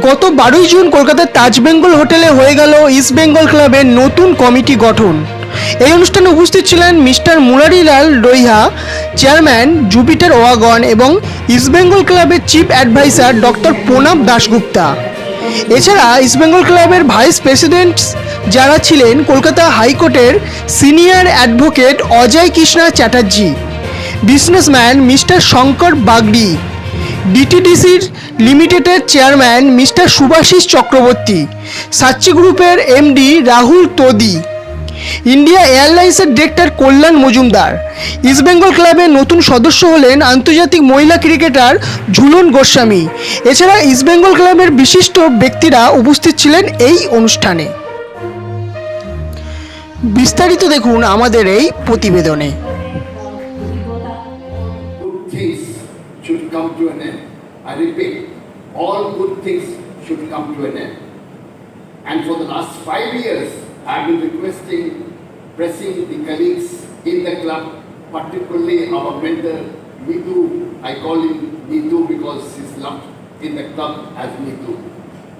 গত বারোই জুন কলকাতার তাজ বেঙ্গল হোটেলে হয়ে গেল ইস্ট বেঙ্গল ক্লাবের নতুন কমিটি গঠন। এই অনুষ্ঠানে উপস্থিত ছিলেন mister Murarilal Raiha chairman Jupiter Wagon এবং ইস্ট বেঙ্গল ক্লাবের chief adviser doctor Pranab Dasgupta. এছাড়া ইস্ট বেঙ্গল ক্লাবের ভাইস প্রেসিডেন্ট যারা ছিলেন কলকাতা হাইকোর্টের senior advocate Ajay Krishna Chatterjee, businessman mister Shankar Bagri ডিটিডিসির লিমিটেডের চেয়ারম্যান মিস্টার সুভাষিস চক্রবর্তী, সাচ্চি গ্রুপের এমডি রাহুল তোদি, ইন্ডিয়া এয়ারলাইন্সের director Kalyan Majumdar East Bengal ক্লাবের নতুন সদস্য হলেন আন্তর্জাতিক মহিলা ক্রিকেটার ঝুলন গোস্বামী। এছাড়া ইস্টবেঙ্গল ক্লাবের বিশিষ্ট ব্যক্তিরা উপস্থিত ছিলেন এই অনুষ্ঠানে। বিস্তারিত দেখুন আমাদের এই প্রতিবেদনে। Come to an end. I repeat, all good things should come to an end. And for the last five years, I've been requesting, pressing the colleagues in the club, particularly our mentor, Nitu. I call him Nitu because he's loved in the club as Nitu.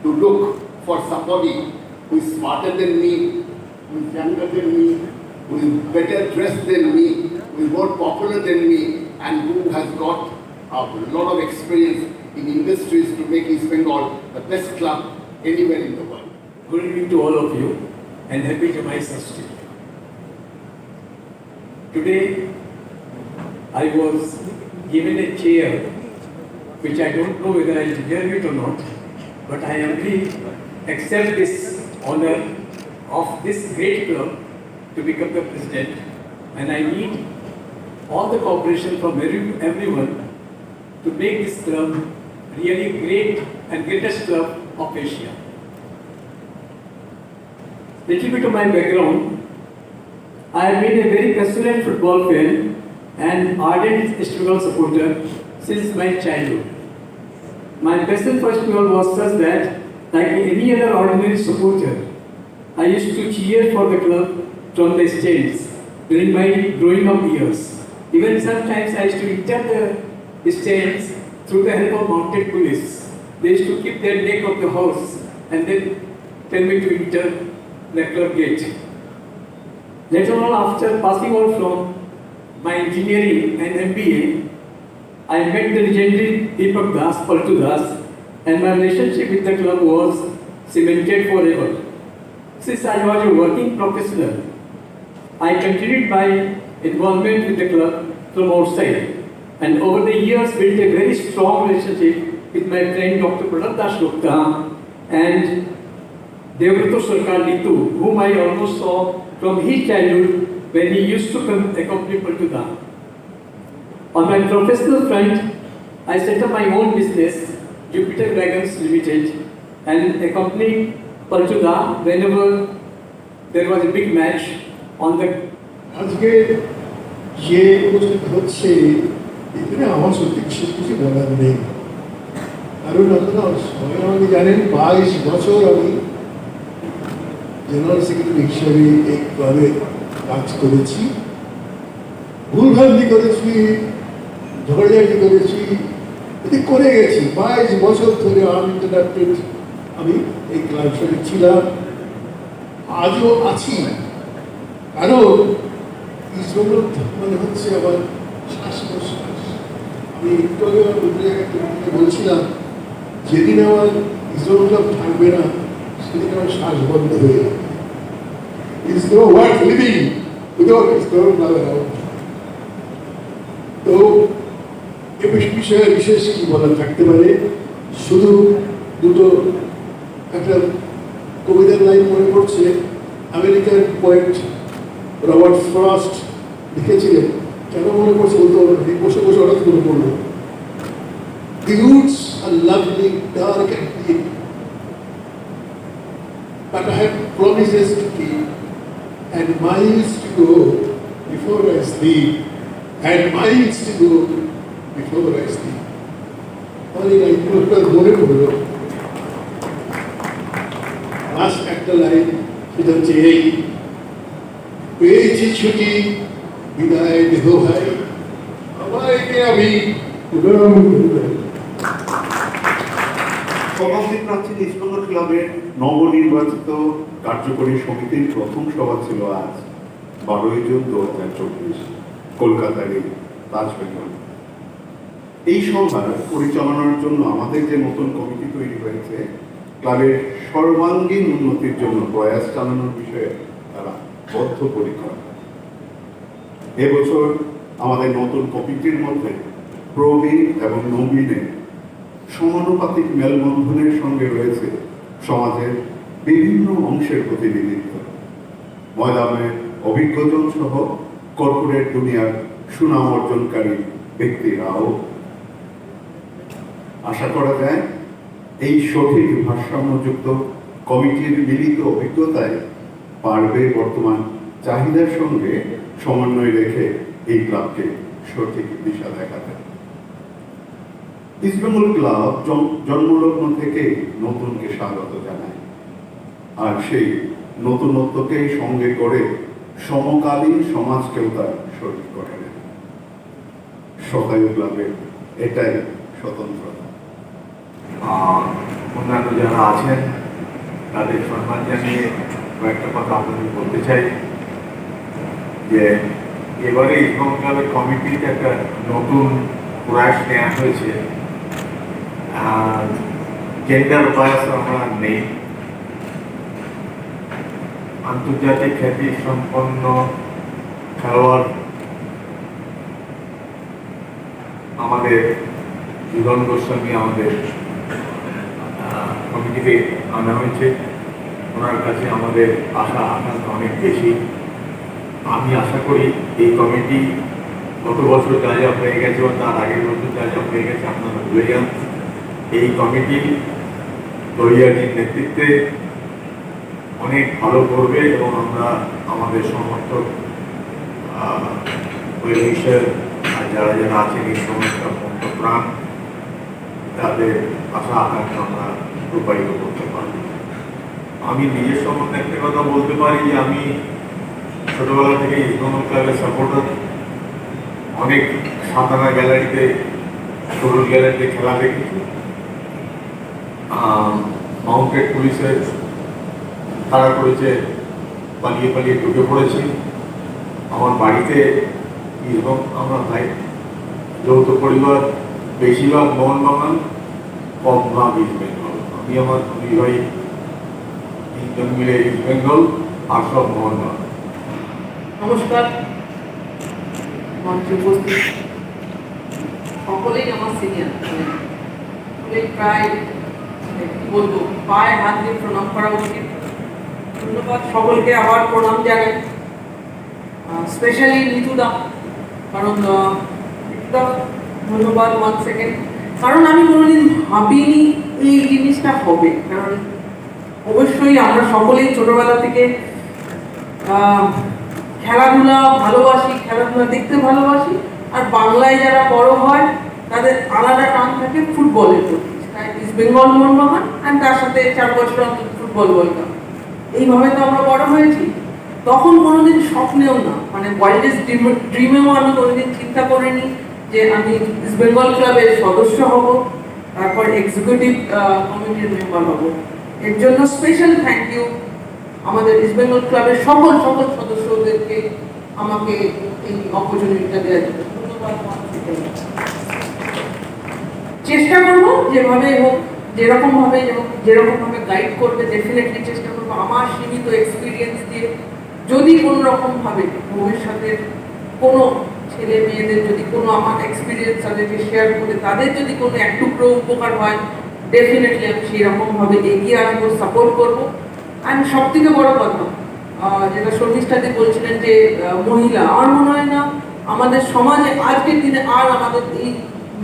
To look for somebody who is smarter than me, who is younger than me, who is better dressed than me, who is more popular than me, and who has got a lot of experience in industries to make East Bengal the best club anywhere in the world. Good evening to all of you and happy Jamai Sashti. Today I was given a chair which I don't know whether I will deserve it or not, but I humbly accept this honor of this great club to become the president and I need all the cooperation from every- everyone to make this club really great and greatest club of Asia. Little bit of my background. I have been a very passionate football fan and ardent East supporter since my childhood. My passion for Bengal was such that, like any other ordinary supporter, I used to cheer for the club from the stands during my growing up years. Even sometimes I used to enter the stands through the help of mounted police. They used to keep their neck of the horse and then tell me to enter the club gate. Later on, after passing out from my engineering and MBA, I met the legendary Deepak Das, Paltu Das, and my relationship with the club was cemented forever. Since I was a working professional, I continued my involvement with the club from outside and over the years, built a very strong relationship with my friend Dr. Pranab Das and Devrito Sarkar Nitu, whom I almost saw from his childhood when he used to come accompany Pultuda. On my professional front, I set up my own business, Jupiter Wagons Limited, and accompanied Pultuda whenever there was a big match on the. आज के ये कुछ এখানে আমার সত্যি কিছু বলার নেই কারণ আপনারা সবাই জানেন বাইশ বছর আমি জেনারেল সেক্রেটারি হিসেবে এই ক্লাবে কাজ করেছি ভুলভ্রান্তি করেছি ঝগড়াঝাটি করেছি এটি করে গেছি বাইশ বছর ধরে আনইন্টারাপ্টেড আমি এই ক্লাব সঙ্গে ছিলাম আজও আছি কারণ ইসবেঙ্গল মানে হচ্ছে আমার মিটিংয়ে বলছিলাম, যেদিন আমার ইসবেঙ্গল থাকবে না, সেদিন আমার শ্বাস বন্ধ হয়ে যাবে। তো এ বিষয়ে বিশেষ কি বলা থাকতে পারে? শুধু দুটো একটা কবিতার লাইন মনে পড়ছে। আমেরিকার পয়েন্ট রবার্ট ফ্রস্ট লিখেছিলেন কেন মনে পড়ছে বলতে পারবো না, এই বসে বসে হঠাৎ মনে পড়লো The roots are lovely, dark and deep, but I have promises to keep and miles to go before I sleep, and miles to go before I sleep. আমার এই লাইনগুলো মনে পড়লো লাস্ট একটা লাইন সেটা হচ্ছে এই পেয়েছি ছুটি বিদায় দেহ ভাই সবাইকে আমি। শতাব্দী প্রাচীন ইস্টবেঙ্গল ক্লাবের নবনির্বাচিত কার্যকরী সমিতির প্রথম সভা ছিল আজ, বারোই জুন দু হাজার চব্বিশ, কলকাতার তাজবেঙ্গল এই সভার পরিচালনার জন্য আমাদের যে নতুন কমিটি তৈরি হয়েছে, ক্লাবের সর্বাঙ্গীন উন্নতির জন্য প্রয়াস চালানোর বিষয়ে তারা বদ্ধপরিকর এবছর আমাদের নতুন কমিটির মধ্যে প্রবীণ এবং নবীনের সমানুপাতিক মেলবন্ধনের সঙ্গে রয়েছে সমাজের বিভিন্ন অংশের প্রতিনিধিত্ব। ময়দানের অভিজ্ঞজন সহ কর্পোরেট দুনিয়ার সুনাম অর্জনকারী ব্যক্তিরাও। আশা করা যায় এই সঠিক ভারসাম্যযুক্ত কমিটির মিলিত অভিজ্ঞতায় পারবে বর্তমান চাহিদার সঙ্গে সমন্বয় রেখে এই ক্লাবকে সঠিক দিশা দেখাতে ইস্টবেঙ্গল ক্লাব জন- জন্মলগ্ন থেকে নতুনকে স্বাগত জানায়। আর সেই নতুনত্বকে সঙ্গে করে সমকালীন সমাজকেও তার শরীর করে নেয়। শতায়ু ক্লাবের এটাই স্বতন্ত্রতা। অন্যান্য যারা আছেন, তাদের সম্মান জানিয়ে কয়েকটা কথা আপনাদের বলতে চাই। যে এবারে ইসলাম কমিটিতে একটা নতুন প্রয়াস নেওয়া হয়েছে। জেন্ডার প্রয়াস আমরা নেই। আন্তর্জাতিক খ্যাতি সম্পন্ন খেলোয়াড় আমাদের জীবন গোস্বামী আমাদের আহ, কমিটিতে আনা হয়েছে। ওনার কাছে আমাদের আশা আকাঙ্ক্ষা অনেক বেশি। আমি আশা করি এই কমিটি গত বছর যা যা হয়ে গেছে বা তার আগের বছর যা যা হয়ে গেছে আপনারা ভুলে যান। এই কমিটি দরিয়াটির নেতৃত্বে অনেক ভালো করবে এবং আমরা আমাদের সমর্থক আর যারা যারা আছেন এই সমস্ত প্রাণ তাদের আশা আকাঙ্ক্ষা আমরা রূপায়িত করতে পারব। আমি নিজের সম্বন্ধে একটা কথা বলতে পারি যে আমি ছোটবেলা থেকে ইসলামল ক্লাবের সাপোর্টার অনেক সাতানা গ্যালারিতে, তরুণ গ্যালারিতে খেলা দেখেছি। মাউন্টেড পুলিশের তারা করেছে, পালিয়ে পালিয়ে ঢুকে পড়েছি। আমার বাড়িতে এবং আমরা ভাই, যৌথ পরিবার, বেশিরভাগ মোহনবাগান, কম ভাগ ইস্ট বেঙ্গল আমি আমার দুই ভাই, তিনজন মিলে ইস্ট বেঙ্গল আর সব মোহনবাগান। নমস্কার। মঞ্চে উপস্থিত সকলেই আমার সিনিয়র সকলেই প্রায় মানে বলব, পায়ে হাত দিয়ে প্রণাম করা উচিত। ধন্যবাদ সকলকে আবার প্রণাম জানাই। স্পেশালি নিতুদা, কারণ নিতুদা, ধন্যবাদ ওয়ান সেকেন্ড কারণ আমি কোনোদিন ভাবিনি এই জিনিসটা হবে। কারণ অবশ্যই আমরা সকলেই ছোটবেলা থেকে খেলাধুলা ভালোবাসি, খেলাধুলা দেখতে ভালোবাসি। আর বাংলায় যারা বড় হয়, তাদের আলাদা টান থাকে ফুটবলের প্রতি ইস্ট বেঙ্গল মোহনবাগান অ্যান্ড তার সাথে চার বছর অন্তত ফুটবল কাপ এইভাবে তো আমরা বড় হয়েছি। তখন কোনোদিন স্বপ্নেও না মানে ওয়াইল্ডেস্ট ড্রিম ড্রিমেও আমি কোনোদিন চিন্তা করিনি যে আমি ইস্ট বেঙ্গল ক্লাবের সদস্য হব, তারপর এক্সিকিউটিভ কমিটির মেম্বার হব। এর জন্য স্পেশাল থ্যাংক ইউ আমাদের ইস্ট বেঙ্গল ক্লাবের সকল সকল সদস্যদেরকে আমাকে এই অপরচুনিটিটা দেওয়ার চেষ্টা করব যেভাবে হোক, যেরকম ভাবে যেরকম ভাবে গাইড করবে ডেফিনেটলি চেষ্টা করব। আমার সীমিত এক্সপিরিয়েন্স দিয়ে যদি কোনো রকম ভাবে ভবিষ্যতের কোনো ছেলে মেয়েদের যদি কোনো আমার এক্সপিরিয়েন্স তাদেরকে শেয়ার করে, তাদের যদি কোনো এক টুকরো উপকার হয় ডেফিনেটলি আমি সেই রকম ভাবে এগিয়ে আসব সাপোর্ট করব। অ্যান্ড সব থেকে বড় কথা। যেটা শর্মিষ্ঠাদি বলছিলেন যে মহিলা। আমার মনে হয় না, আমাদের সমাজে আজকের দিনে আর আমাদের এই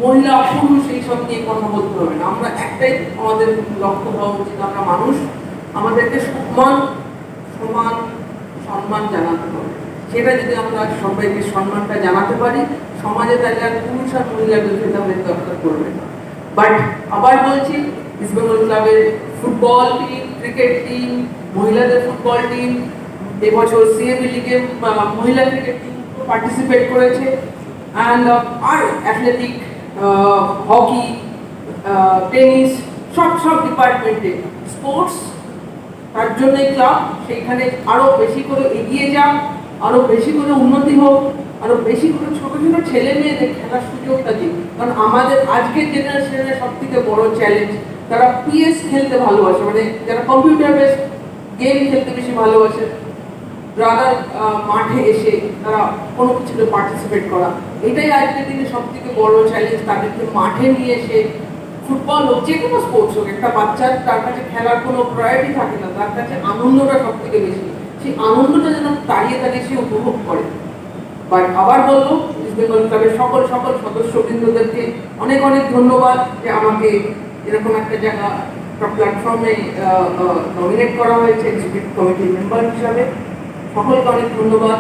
মহিলা, পুরুষ এইসব নিয়ে কথা বলতে হবে না। আমরা একটাই আমাদের লক্ষ্য হওয়া উচিত, আমরা মানুষ। আমাদেরকে সমান সমান সম্মান জানাতে হবে। সেটা যদি আমরা সবাইকে সম্মানটা জানাতে পারি, সমাজে তাহলে আর পুরুষ আর মহিলাদের ভেদাভেদ দরকার করবে না। বাট আবার বলছি ইস্ট বেঙ্গল ক্লাবের ফুটবল টিম ক্রিকেট টিম মহিলাদের ফুটবল টিম এবছর সিএবি লিগে মহিলা ক্রিকেট টিম পার্টিসিপেট করেছে। অ্যান্ড আর অ্যাথলেটিক হকি টেনিস সব সব ডিপার্টমেন্টে স্পোর্টস তার জন্যই ক্লাব সেইখানে আরও বেশি করে এগিয়ে যাক আরও বেশি করে উন্নতি হোক আরও বেশি করে ছোট ছোট ছেলে মেয়েদের খেলার সুযোগটা দিক। কারণ আমাদের আজকের জেনারেশনের সব থেকে বড় চ্যালেঞ্জ তারা পিএস খেলতে ভালোবাসে মানে যারা কম্পিউটার বেস গেম খেলতে বেশি ভালোবাসে। রাদার মাঠে এসে তারা কোনো কিছুতে পার্টিসিপেট করা। এটাই আজকের দিনে সব থেকে বড় চ্যালেঞ্জ তাদেরকে মাঠে নিয়ে এসে ফুটবল হোক, যে কোনো স্পোর্টস হোক, একটা বাচ্চার তার কাছে খেলার কোনো প্রায়োরিটি থাকে না, তার কাছে আনন্দটা সব থেকে বেশি। সেই আনন্দটা যেন তাড়িয়ে তাড়িয়ে সে উপভোগ করে। বাট আবার বলব ইস্ট বেঙ্গল ক্লাবের সকল সকল সদস্যবৃন্দদেরকে অনেক অনেক ধন্যবাদ যে আমাকে এরকম একটা জায়গা, একটা প্ল্যাটফর্মে নমিনেট করা হয়েছে এক্সিকিউটিভ কমিটির মেম্বার হিসাবে। সকলকে অনেক ধন্যবাদ।